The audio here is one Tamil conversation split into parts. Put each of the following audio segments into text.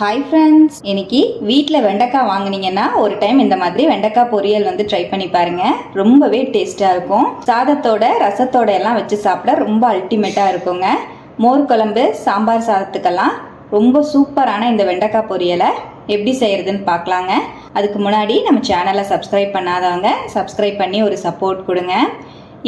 ஹாய் ஃப்ரெண்ட்ஸ் இன்னைக்கு வீட்டில் வெண்டைக்காய் வாங்கினீங்கன்னா ஒரு டைம் இந்த மாதிரி வெண்டைக்காய் பொரியல் வந்து ட்ரை பண்ணி பாருங்க. ரொம்பவே டேஸ்ட்டாக இருக்கும். சாதத்தோட ரசத்தோட எல்லாம் வச்சு சாப்பிட ரொம்ப அல்டிமேட்டாக இருக்குங்க. மோர் குழம்பு சாம்பார் சாதத்துக்கெல்லாம் ரொம்ப சூப்பரான இந்த வெண்டைக்காய் பொரியலை எப்படி செய்யறதுன்னு பார்க்கலாங்க. அதுக்கு முன்னாடி நம்ம சேனலை சப்ஸ்கிரைப் பண்ணாதவங்க சப்ஸ்கிரைப் பண்ணி ஒரு சப்போர்ட் கொடுங்க.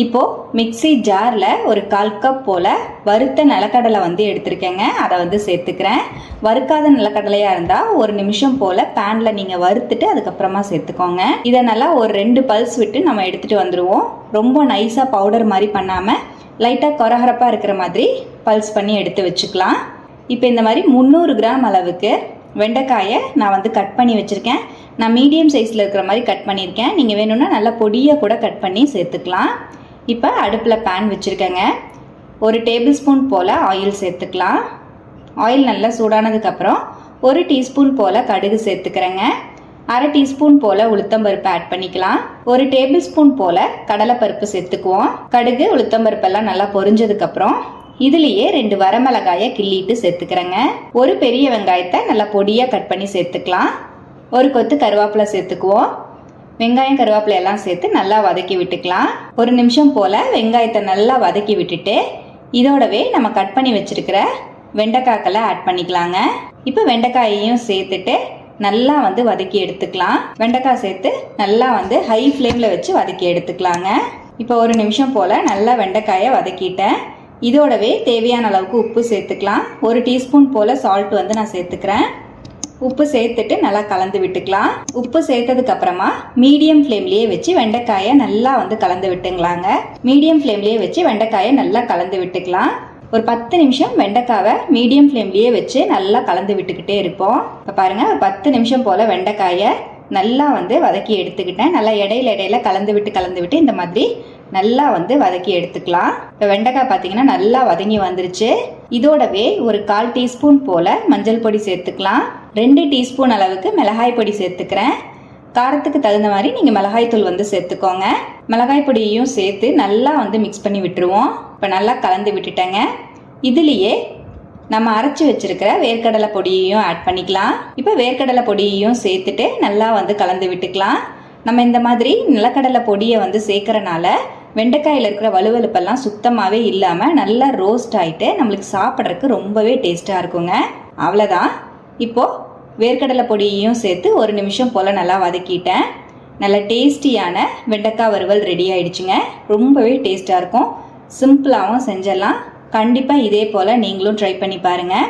இப்போது மிக்ஸி ஜாரில் ஒரு கால் கப் போல் வறுத்த நிலக்கடலை வந்து எடுத்திருக்கேங்க. அதை வந்து சேர்த்துக்கிறேன். வறுக்காத நிலக்கடலையாக இருந்தால் ஒரு நிமிஷம் போல் பேனில் நீங்கள் வறுத்துட்டு அதுக்கப்புறமா சேர்த்துக்கோங்க. இதை நல்லா ஒரு ரெண்டு பல்ஸ் விட்டு நம்ம எடுத்துகிட்டு வந்துடுவோம் ரொம்ப நைஸாக பவுடர் மாதிரி பண்ணாமல் லைட்டாக கொரகரப்பாக இருக்கிற மாதிரி பல்ஸ் பண்ணி எடுத்து வச்சுக்கலாம். இப்போ இந்த மாதிரி முந்நூறு கிராம் அளவுக்கு வெண்டைக்காயை நான் வந்து கட் பண்ணி வச்சுருக்கேன். நான் மீடியம் சைஸில் இருக்கிற மாதிரி கட் பண்ணியிருக்கேன். நீங்கள் வேணும்னா நல்லா பொடியாக கூட கட் பண்ணி சேர்த்துக்கலாம். இப்போ அடுப்பில் பேன் வச்சுருக்கேங்க. ஒரு டேபிள் ஸ்பூன் போல் ஆயில் சேர்த்துக்கலாம். ஆயில் நல்லா சூடானதுக்கப்புறம் ஒரு டீஸ்பூன் போல் கடுகு சேர்த்துக்கிறேங்க. அரை டீஸ்பூன் போல் உளுத்தம்பருப்பு ஆட் பண்ணிக்கலாம். ஒரு டேபிள் ஸ்பூன் போல் கடலைப்பருப்பு சேர்த்துக்குவோம். கடுகு உளுத்தம்பருப்பெல்லாம் நல்லா பொரிஞ்சதுக்கப்புறம் இதுலேயே ரெண்டு வரமிளகாயை கிள்ளிட்டு சேர்த்துக்கிறேங்க. ஒரு பெரிய வெங்காயத்தை நல்லா பொடியாக கட் பண்ணி சேர்த்துக்கலாம். ஒரு கொத்து கருவேப்பிலை சேர்த்துக்குவோம். வெங்காயம் கருவேப்பிலை எல்லாம் சேர்த்து நல்லா வதக்கி விட்டுக்கலாம். ஒரு நிமிஷம் போல் வெங்காயத்தை நல்லா வதக்கி விட்டுட்டு இதோடவே நம்ம கட் பண்ணி வச்சிருக்கிற வெண்டைக்காய்களை ஆட் பண்ணிக்கலாங்க. இப்போ வெண்டைக்காயையும் சேர்த்துட்டு நல்லா வந்து வதக்கி எடுத்துக்கலாம். வெண்டைக்காய் சேர்த்து நல்லா வந்து ஹை ஃப்ளேமில் வச்சு வதக்கி எடுத்துக்கலாங்க. இப்போ ஒரு நிமிஷம் போல் நல்லா வெண்டைக்காயை வதக்கிட்டேன். இதோடவே தேவையான அளவுக்கு உப்பு சேர்த்துக்கலாம். ஒரு டீஸ்பூன் போல் சால்ட் வந்து நான் சேர்த்துக்கிறேன். உப்பு சேர்த்துட்டு நல்லா கலந்து விட்டுக்கலாம். உப்பு சேர்த்ததுக்கு அப்புறமா மீடியம் ஃப்ளேம்லேயே வச்சு வெண்டைக்காயை நல்லா வந்து கலந்து விட்டுங்களாங்க. மீடியம் ஃப்ளேம்லேயே வச்சு வெண்டைக்காயை நல்லா கலந்து விட்டுக்கலாம். ஒரு பத்து நிமிஷம் வெண்டைக்காவை மீடியம் ஃப்ளேம்லேயே வச்சு நல்லா கலந்து விட்டுக்கிட்டே இருப்போம். இப்போ பாருங்கள் பத்து நிமிஷம் போல் வெண்டைக்காயை நல்லா வந்து வதக்கி எடுத்துக்கிட்டேன். நல்லா இடையில இடையில கலந்து விட்டு கலந்து விட்டு இந்த மாதிரி நல்லா வந்து வதக்கி எடுத்துக்கலாம். இப்போ வெண்டைக்காய் பார்த்தீங்கன்னா நல்லா வதங்கி வந்துருச்சு. இதோடவே ஒரு கால் டீஸ்பூன் போல் மஞ்சள் பொடி சேர்த்துக்கலாம். ரெண்டு டீஸ்பூன் அளவுக்கு மிளகாய் பொடி சேர்த்துக்கிறேன். காரத்துக்கு தகுந்த மாதிரி நீங்கள் மிளகாய் தூள் வந்து சேர்த்துக்கோங்க. மிளகாய் பொடியையும் சேர்த்து நல்லா வந்து மிக்ஸ் பண்ணி விட்டுருவோம். இப்போ நல்லா கலந்து விட்டுட்டேங்க. இதுலேயே நம்ம அரைச்சி வச்சிருக்கிற வேர்க்கடலை பொடியையும் ஆட் பண்ணிக்கலாம். இப்போ வேர்க்கடலை பொடியையும் சேர்த்துட்டு நல்லா வந்து கலந்து விட்டுக்கலாம். நம்ம இந்த மாதிரி நிலக்கடலை பொடியை வந்து சேர்க்கறனால வெண்டைக்காயில் இருக்கிற வலுவலுப்பெல்லாம் சுத்தமாகவே இல்லாமல் நல்லா ரோஸ்ட் ஆகிட்டு நம்மளுக்கு சாப்பிட்றதுக்கு ரொம்பவே டேஸ்ட்டாக இருக்குங்க. அவ்வளோதான் இப்போது வேர்க்கடலை பொடியையும் சேர்த்து ஒரு நிமிஷம் போல் நல்லா வதக்கிட்டேன். நல்ல டேஸ்டியான வெண்டைக்காய் வறுவல் ரெடி ஆயிடுச்சுங்க. ரொம்பவே டேஸ்ட்டாக இருக்கும். சிம்பிளாகவும் செஞ்சிடலாம். கண்டிப்பாக இதே போல் நீங்களும் ட்ரை பண்ணி பாருங்கள்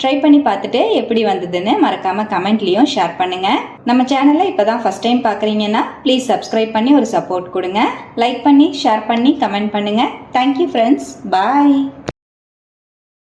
ட்ரை பண்ணி பார்த்துட்டு எப்படி வந்ததுன்னு மறக்காமல் கமெண்ட்லேயும் ஷேர் பண்ணுங்கள் நம்ம சேனலை இப்போ தான் ஃபஸ்ட் டைம் பார்க்குறீங்கன்னா ப்ளீஸ் சப்ஸ்கிரைப் பண்ணி ஒரு சப்போர்ட் கொடுங்க. லைக் பண்ணி ஷேர் பண்ணி கமெண்ட் பண்ணுங்கள் தேங்க்யூ ஃப்ரெண்ட்ஸ் பாய்